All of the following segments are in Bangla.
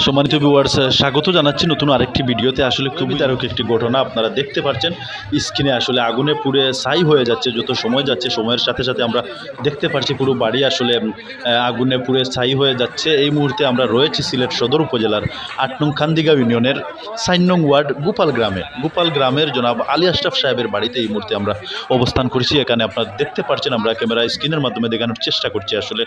সম্মানিত ভিউয়ার্স স্বাগত জানাচ্ছি নতুন আরেকটি ভিডিওতে। আসলে খুবই তারক একটি ঘটনা আপনারা দেখতে পাচ্ছেন। স্ক্রিনে আসলে আগুনে পুড়ে ছাই হয়ে যাচ্ছে, যত সময় যাচ্ছে, সময়ের সাথে সাথে আমরা দেখতে পাচ্ছি পুরো বাড়ি আসলে আগুনে পুড়ে ছাই হয়ে যাচ্ছে। এই মুহূর্তে আমরা রয়েছি সিলেট সদর উপজেলার আট নং খান্দিগাঁও ইউনিয়নের সাইন নং ওয়ার্ড গোপাল গ্রামে। গোপাল গ্রামের জনাব আলী আশরাফ সাহেবের বাড়িতে এই মুহূর্তে আমরা অবস্থান করছি। এখানে আপনারা দেখতে পাচ্ছেন, আমরা ক্যামেরা স্ক্রিনের মাধ্যমে দেখানোর চেষ্টা করছি। আসলে,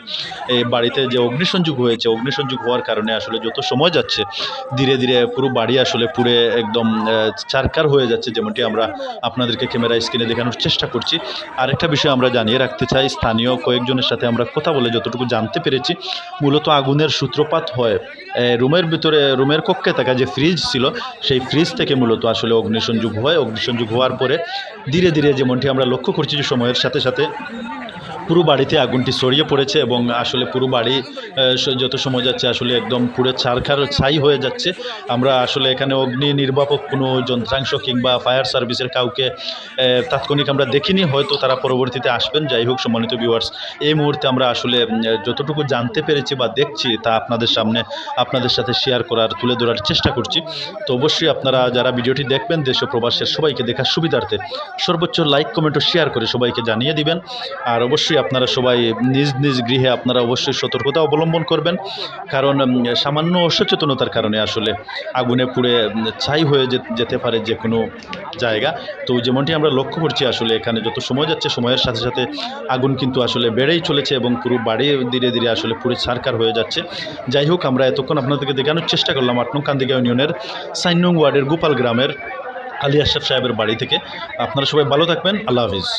এই বাড়িতে যে অগ্নিসংযোগ হয়েছে, অগ্নিসংযোগ হওয়ার কারণে আসলে যত যাচ্ছে। ধীরে ধীরে পুরো বাড়ি আসলে পুড়ে একদম চারকার হয়ে যাচ্ছে যেমনটি আমরা আপনাদেরকে ক্যামেরা স্ক্রিনে দেখানোর চেষ্টা করছি। আরেকটা বিষয় আমরা জানিয়ে রাখতে চাই, স্থানীয় কয়েকজনের সাথে আমরা কথা বলে যতটুকু জানতে পেরেছি, মূলত আগুনের সূত্রপাত হয়। রুমের ভিতরে, রুমের কক্ষে থাকা যে ফ্রিজ ছিল, সেই ফ্রিজ থেকে মূলত আসলে অগ্নিসংযোগ হয়। অগ্নিসংযোগ হওয়ার পরে ধীরে ধীরে যেমনটি আমরা লক্ষ্য করছি যে সময়ের সাথে সাথে পুরো বাড়িতে আগুনটি ছড়িয়ে পড়েছে এবং আসলে পুরো বাড়ি যত সময় যাচ্ছে আসলে একদম পুরো ছারখার ছাই হয়ে যাচ্ছে। আমরা আসলে এখানে অগ্নি নির্বাপক কোনো যন্ত্রাংশ কিংবা ফায়ার সার্ভিসের কাউকে তাৎক্ষণিক আমরা দেখিনি, হয়তো তারা পরবর্তীতে আসবেন। যাই হোক, সম্মানিত ভিউয়ার্স এই মুহূর্তে আমরা আসলে যতটুকু জানতে পেরেছি বা দেখছি তা আপনাদের সামনে আপনাদের সাথে শেয়ার করার, তুলে ধরার চেষ্টা করছি। তো অবশ্যই আপনারা যারা ভিডিওটি দেখবেন, দেশ ও প্রবাসের সবাইকে দেখার সুবিধার্থে সর্বোচ্চ লাইক কমেন্ট ও শেয়ার করে সবাইকে জানিয়ে দিবেন। আর অবশ্যই আপনারা সবাই নিজ নিজ গৃহে আপনারা অবশ্যই সতর্কতা অবলম্বন করবেন। কারণ সামান্য অসচেতনতার কারণে আসলে আগুনে পুড়ে ছাই হয়ে যেতে পারে যে কোনো জায়গা। তো যেমনটি আমরা লক্ষ্য করছি আসলে এখানে যত সময় যাচ্ছে, সময়ের সাথে সাথে আগুন কিন্তু আসলে বেড়েই চলেছে এবং পুরো বাড়ি ধীরে ধীরে আসলে পুরো ছারকার হয়ে যাচ্ছে। যাই হোক, আমরা এতক্ষণ আপনাদেরকে দেখানোর চেষ্টা করলাম আট কান্দিগা ইউনিয়নের সাইন ওয়ার্ডের গোপাল গ্রামের আলী আশরাফ সাহেবের বাড়ি থেকে। আপনারা সবাই ভালো থাকবেন। আল্লাহ হাফিজ।